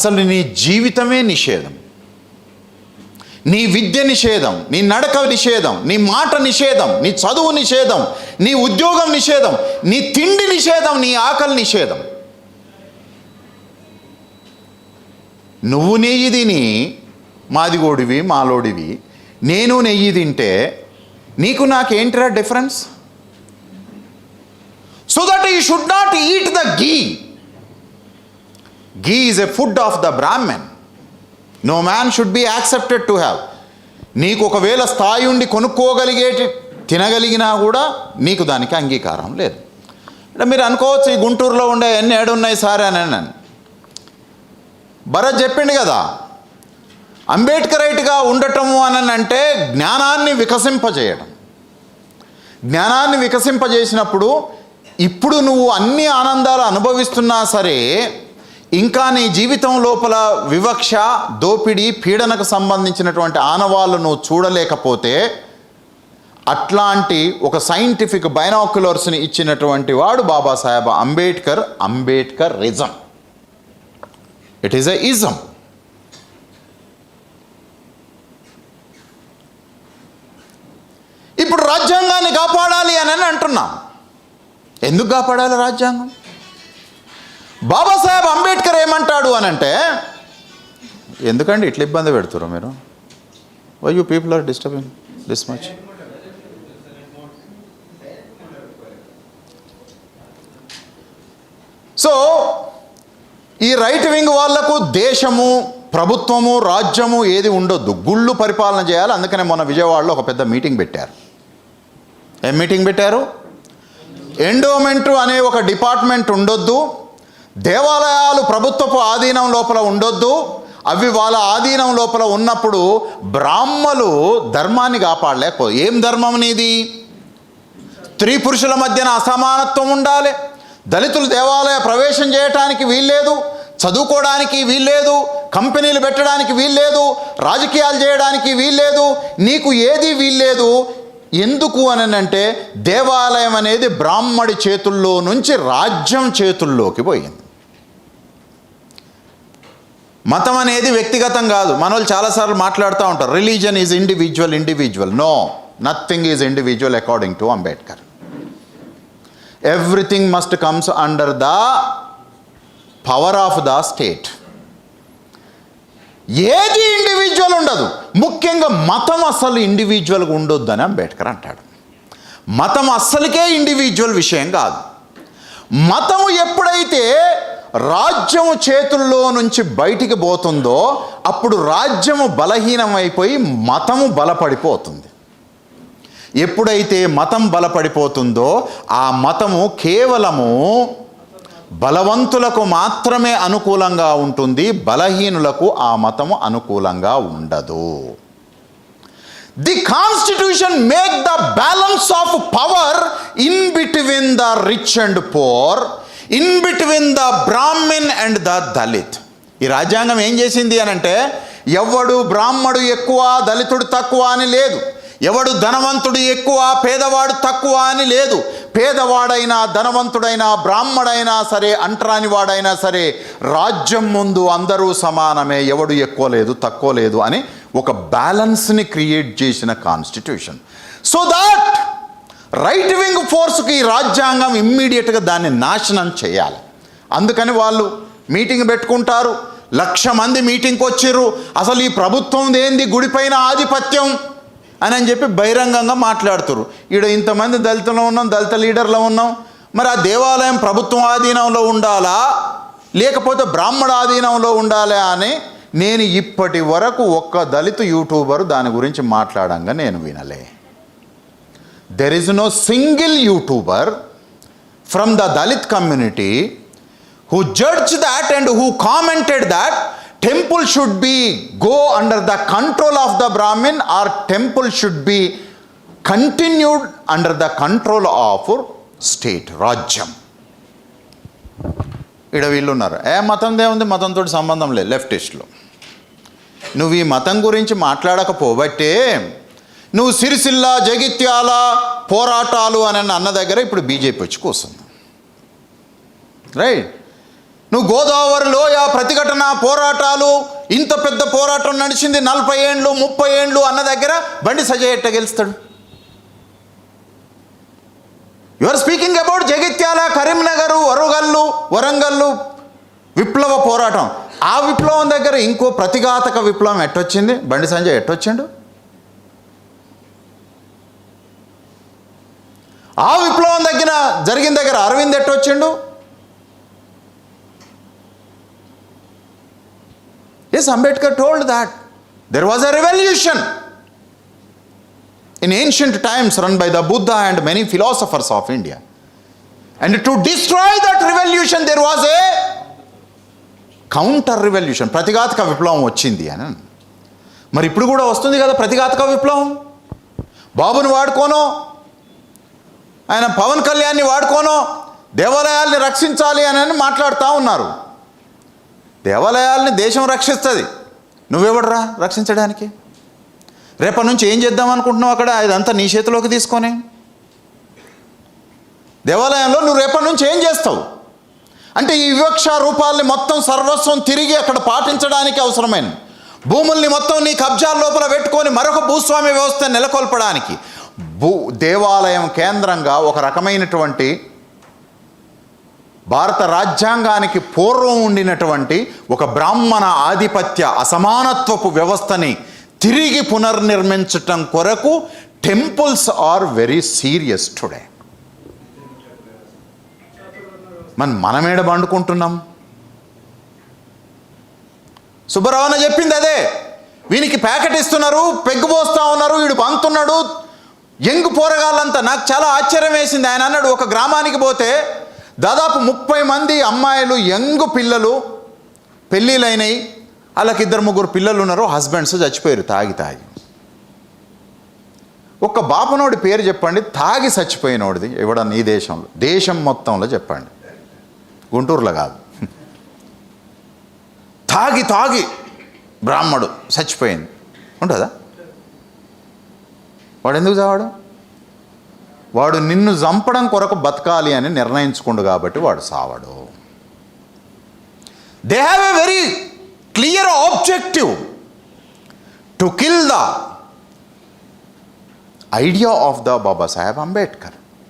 అసలు నీ జీవితమే నిషేధం. నీ విద్య నిషేధం నీ నడక నిషేధం నీ మాట నిషేధం నీ చదువు నిషేధం నీ ఉద్యోగం నిషేధం నీ తిండి నిషేధం నీ ఆకలి నిషేధం. నువ్వు నెయ్యి తిని మాదిగోడివి మాలోడివి. నేను నెయ్యి తింటే నీకు నాకేంటిరా difference? So that you should not eat the ghee ghee is a food of the Brahmin no man should be accepted to have నీకు ఒకవేళ స్థాయి ఉండి కొనుక్కోగలిగేటి తినగలిగినా కూడా నీకు దానికి అంగీకారం లేదు. అంటే మీరు అనుకోవచ్చు ఈ గుంటూరులో ఉండే ఎన్ని ఏడున్నాయి సార్ అని అన్నాను. భరత్ చెప్పిండు కదా అంబేద్కరైట్గా ఉండటము అని అంటే జ్ఞానాన్ని వికసింపజేయడం. జ్ఞానాన్ని వికసింపజేసినప్పుడు ఇప్పుడు నువ్వు అన్ని ఆనందాలు అనుభవిస్తున్నా సరే ఇంకా నీ జీవితం లోపల వివక్ష దోపిడీ పీడనకు సంబంధించినటువంటి ఆనవాళ్ళు నువ్వు చూడలేకపోతే అట్లాంటి ఒక సైంటిఫిక్ బైనాక్యులర్స్ని ఇచ్చినటువంటి వాడు Babasaheb Ambedkar Ambedkarism it is a ism ఇప్పుడు రాజ్యాంగాన్ని కాపాడాలి అని అని అంటున్నాం. ఎందుకు కాపాడాలి రాజ్యాంగం? బాబాసాహెబ్ అంబేద్కర్ ఏమంటాడు అని అంటే ఎందుకండి ఇట్లా ఇబ్బంది పెడుతున్నారు మీరు? Why you people are disturbing this much so ఈ రైట్ వింగ్ వాళ్ళకు దేశము ప్రభుత్వము రాజ్యము ఏది ఉండొద్దు. గుళ్ళు పరిపాలన చేయాలి. అందుకనే మొన్న విజయవాడలో ఒక పెద్ద మీటింగ్ పెట్టారు. ఏం మీటింగ్ పెట్టారు? ఎండోమెంట్ అనే ఒక డిపార్ట్మెంట్ ఉండొద్దు. దేవాలయాలు ప్రభుత్వపు ఆధీనం లోపల ఉండొద్దు అవి వాళ్ళ ఆధీనం లోపల ఉన్నప్పుడు బ్రాహ్మలు ధర్మాన్ని కాపాడలేకపో ఏం ధర్మం నీది? స్త్రీ పురుషుల మధ్యన అసమానత్వం ఉండాలి. దళితులు దేవాలయ ప్రవేశం చేయటానికి వీల్లేదు చదువుకోవడానికి వీల్లేదు కంపెనీలు పెట్టడానికి వీల్లేదు రాజకీయాలు చేయడానికి వీల్లేదు నీకు ఏది వీల్లేదు ఎందుకు అని అంటే దేవాలయం అనేది బ్రాహ్మడి చేతుల్లో నుంచి రాజ్యం చేతుల్లోకి పోయింది. మతం అనేది వ్యక్తిగతం కాదు. మన వాళ్ళు చాలాసార్లు మాట్లాడుతూ ఉంటారు. Religion is individual individual no nothing is individual according to Ambedkar everything must comes under the power of the state ఏది ఇండివిజువల్ ఉండదు. ముఖ్యంగా మతం అస్సలు ఇండివిజువల్గా ఉండొద్దు అని అంబేద్కర్ అంటాడు. మతం అస్సలకే ఇండివిజువల్ విషయం కాదు. మతము ఎప్పుడైతే రాజ్యము చేతుల్లో నుంచి బయటికి పోతుందో అప్పుడు రాజ్యము బలహీనమైపోయి మతము బలపడిపోతుంది. ఎప్పుడైతే మతం బలపడిపోతుందో ఆ మతము కేవలము బలవంతులకు మాత్రమే అనుకూలంగా ఉంటుంది బలహీనులకు ఆ మతము అనుకూలంగా ఉండదు. The constitution make the balance of power in between the rich and poor in between the Brahmin and the Dalit ఈ రాజ్యాంగం ఏం చేసింది అని అంటే ఎవడు బ్రాహ్మడు ఎక్కువ దళితుడు తక్కువ అని లేదు. ఎవడు ధనవంతుడు ఎక్కువ పేదవాడు తక్కువ అని లేదు. పేదవాడైనా ధనవంతుడైనా బ్రాహ్మడైనా సరే అంటరాని వాడైనా సరే రాజ్యం ముందు అందరూ సమానమే. ఎవడు ఎక్కువ లేదు తక్కువ లేదు అని ఒక బ్యాలెన్స్ని క్రియేట్ చేసిన constitution so that right wing ఫోర్స్కి ఈ రాజ్యాంగం ఇమ్మీడియట్గా దాన్ని నాశనం చేయాలి. అందుకని వాళ్ళు మీటింగ్ పెట్టుకుంటారు. లక్ష మంది మీటింగ్కి వచ్చిర్రు. అసలు ఈ ప్రభుత్వం ఏంది? గుడిపైన ఆధిపత్యం అని అని చెప్పి బహిరంగంగా మాట్లాడుతురు ఈడ ఇంతమంది దళితులు ఉన్నాం దళిత లీడర్లో ఉన్నాం. మరి ఆ దేవాలయం ప్రభుత్వం ఆధీనంలో ఉండాలా? లేకపోతే బ్రాహ్మణ ఆధీనంలో ఉండాలా అని నేను ఇప్పటి వరకు ఒక్క దళిత యూట్యూబర్ దాని గురించి మాట్లాడంగా నేను వినలే. There is no single YouTuber from the Dalit community who judged that and who commented that temple should be go under the control of the brahmin or temple should be continued under the control of state రాజ్యం ఇక్కడ వీళ్ళు ఉన్నారు ఏ మతం ఏముంది మతంతో సంబంధం లేదు లెఫ్టిస్ట్లో నువ్వు ఈ మతం గురించి మాట్లాడకపోబట్టే నువ్వు సిరిసిల్ల జగిత్యాల పోరాటాలు అని అన్న దగ్గర ఇప్పుడు బీజేపీ వచ్చి కూర్చుంది. రైట్? నువ్వు గోదావరి లోయ ప్రతిఘటన పోరాటాలు ఇంత పెద్ద పోరాటం నడిచింది నలభై ఏండ్లు ముప్పై ఏండ్లు అన్న దగ్గర బండి సజయ్ ఎట్ట గెలుస్తాడు? You are speaking about Jagtial Karimnagar Orugallu Warangal విప్లవ పోరాటం. ఆ విప్లవం దగ్గర ఇంకో ప్రతిఘాతక విప్లవం ఎట్టొచ్చింది? బండి సంజయ్ ఎట్టొచ్చిండు? ఆ విప్లవం తగ్గిన జరిగిన దగ్గర Arvind ఎట్టొచ్చిండు yes Ambedkar told that there was a revolution in ancient times run by the Buddha and many philosophers of India and to destroy that revolution there was a counter revolution ప్రతిఘాతక విప్లవం వచ్చింది అని మరి ఇప్పుడు కూడా వస్తుంది కదా ప్రతిఘాతక విప్లవం బాబును వాడుకోనో? ఆయన పవన్ కళ్యాణ్ని వాడుకోను దేవాలయాల్ని రక్షించాలి అని మాట్లాడుతూ ఉన్నారు. దేవాలయాల్ని దేశం రక్షిస్తుంది. నువ్వెవడరా రక్షించడానికి? రేపటి నుంచి ఏం చేద్దాం అనుకుంటున్నావు అక్కడ? ఇదంతా నీ చేతిలోకి తీసుకొని. దేవాలయంలో నువ్వు రేపటి నుంచి ఏం చేస్తావు? అంటే ఈ వివక్ష రూపాల్ని మొత్తం సర్వస్వం తిరిగి అక్కడ పాటించడానికి అవసరమైన భూముల్ని మొత్తం నీ కబ్జాల లోపల పెట్టుకొని మరొక భూస్వామ్య వ్యవస్థ నెలకొల్పడానికి భూ దేవాలయం కేంద్రంగా ఒక రకమైనటువంటి భారత రాజ్యాంగానికి పూర్వం ఉండినటువంటి ఒక బ్రాహ్మణ ఆధిపత్య అసమానత్వపు వ్యవస్థని తిరిగి పునర్నిర్మించటం కొరకు temples are very serious today. మన మనమేడ పండుకుంటున్నాం సుబ్బరావణ చెప్పింది అదే. వీనికి ప్యాకెట్ ఇస్తున్నారు పెగ్గు పోస్తా ఉన్నారు వీడు పంతున్నాడు యంగ్ పోరగాళ్ళంతా నాకు చాలా ఆశ్చర్యం వేసింది. ఆయన అన్నాడు ఒక గ్రామానికి పోతే దాదాపు ముప్పై మంది అమ్మాయిలు యంగ్ పిల్లలు పెళ్ళిళ్ళైనాయి. వాళ్ళకి ఇద్దరు ముగ్గురు పిల్లలు ఉన్నారు హస్బెండ్స్ చచ్చిపోయారు తాగి తాగి. ఒక్క బాపనోడి పేరు చెప్పండి తాగి చచ్చిపోయినోడిది ఎవడన్నా ఈ దేశంలో? దేశం మొత్తంలో చెప్పండి. గుంటూరులో కాదు. తాగి తాగి బ్రాహ్మడు చచ్చిపోయింది. ఉంటుందా? వాడు ఎందుకు చావాడు వాడు నిన్ను చంపడం కొరకు బతకాలి అని నిర్ణయించుకుండు కాబట్టి వాడు సావడు. They have a very clear objective to kill the idea of the Baba Saheb Ambedkar